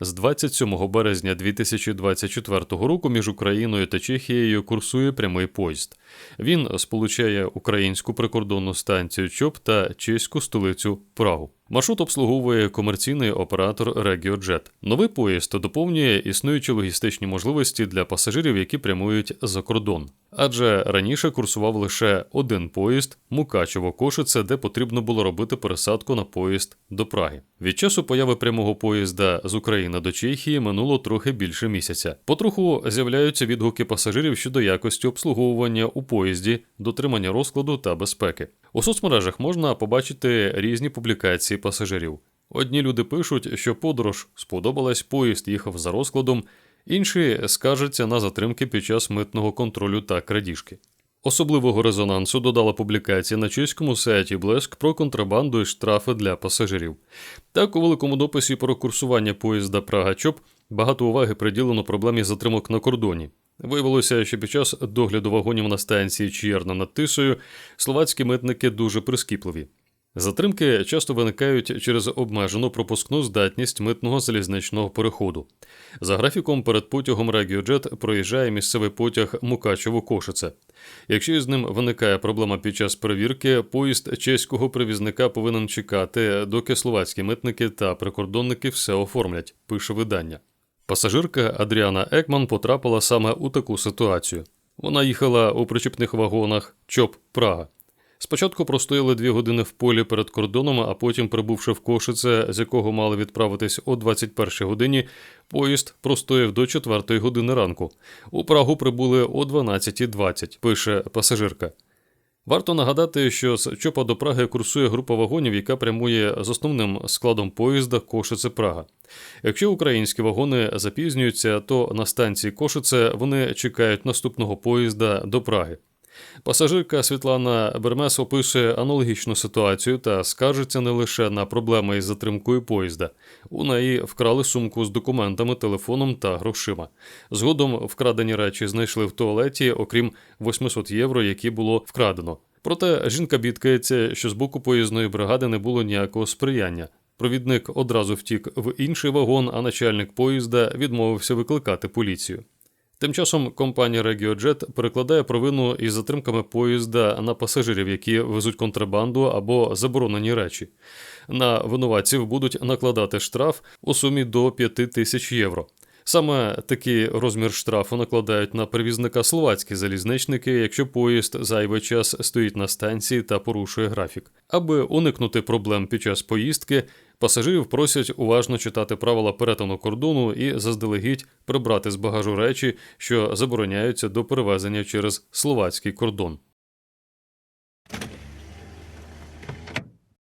З 27 березня 2024 року між Україною та Чехією курсує прямий поїзд. Він сполучає українську прикордонну станцію ЧОП та чеську столицю Прагу. Маршрут обслуговує комерційний оператор RegioJet. Новий поїзд доповнює існуючі логістичні можливості для пасажирів, які прямують за кордон. Адже раніше курсував лише один поїзд Мукачево-Кошице, де потрібно було робити пересадку на поїзд до Праги. Від часу появи прямого поїзда з України до Чехії минуло трохи більше місяця. Потроху з'являються відгуки пасажирів щодо якості обслуговування у поїзді, дотримання розкладу та безпеки. У соцмережах можна побачити різні публікації пасажирів. Одні люди пишуть, що подорож сподобалась, поїзд їхав за розкладом, інші скаржаться на затримки під час митного контролю та крадіжки. Особливого резонансу додала публікація на чеському сайті Блеск про контрабанду і штрафи для пасажирів. Так, у великому дописі про курсування поїзда Прага Чоп багато уваги приділено проблемі затримок на кордоні. Виявилося, що під час догляду вагонів на станції Чierna над Тисою словацькі митники дуже прискіпливі. Затримки часто виникають через обмежену пропускну здатність митного залізничного переходу. За графіком перед потягом RegioJet проїжджає місцевий потяг Мукачево-Кошице. Якщо із ним виникає проблема під час перевірки, поїзд чеського привізника повинен чекати, доки словацькі митники та прикордонники все оформлять, пише видання. Пасажирка Адріана Екман потрапила саме у таку ситуацію. Вона їхала у причіпних вагонах ЧОП Прага. Спочатку простояли дві години в полі перед кордоном, а потім, прибувши в Кошице, з якого мали відправитись о 21 годині, поїзд простояв до 4 години ранку. У Прагу прибули о 12.20, пише пасажирка. Варто нагадати, що з Чопа до Праги курсує група вагонів, яка прямує з основним складом поїзда Кошице Прага. Якщо українські вагони запізнюються, то на станції Кошице вони чекають наступного поїзда до Праги. Пасажирка Світлана Бермес описує аналогічну ситуацію та скаржиться не лише на проблеми із затримкою поїзда. У неї вкрали сумку з документами, телефоном та грошима. Згодом вкрадені речі знайшли в туалеті, окрім 800 євро, які було вкрадено. Проте жінка бідкається, що з боку поїзної бригади не було ніякого сприяння. Провідник одразу втік в інший вагон, а начальник поїзда відмовився викликати поліцію. Тим часом компанія RegioJet перекладає провину із затримками поїзда на пасажирів, які везуть контрабанду або заборонені речі. На винуватців будуть накладати штраф у сумі до 5 тисяч євро. Саме такий розмір штрафу накладають на перевізника словацькі залізничники, якщо поїзд зайвий час стоїть на станції та порушує графік. Аби уникнути проблем під час поїздки, пасажирів просять уважно читати правила перетину кордону і заздалегідь прибрати з багажу речі, що забороняються до перевезення через словацький кордон.